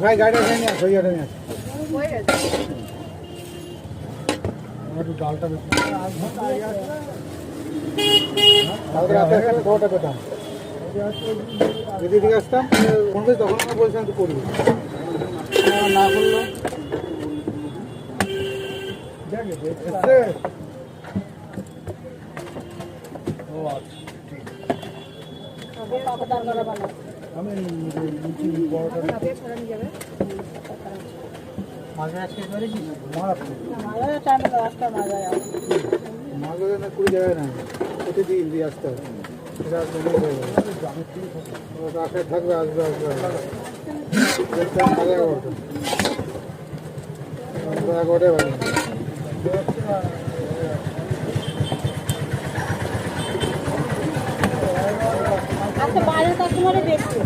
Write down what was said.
ভাই, গাড়িটা নিয়ে আসো ইয়েটা নিয়ে আসো একটু ডালটা বেশি কালকে রাতে খবরটা পেতাম। যদি আসতাম বলছিলাম তুই করবি না করল। মাছ না কুড়ি জায়গায় না প্রতিদিন দিয়ে আসতে হবে এটা আশায় থাকবে আসবে আসবে এগারোটা এগারোটায় বাজে আচ্ছা বাইরের কাস্টমারে বেচবো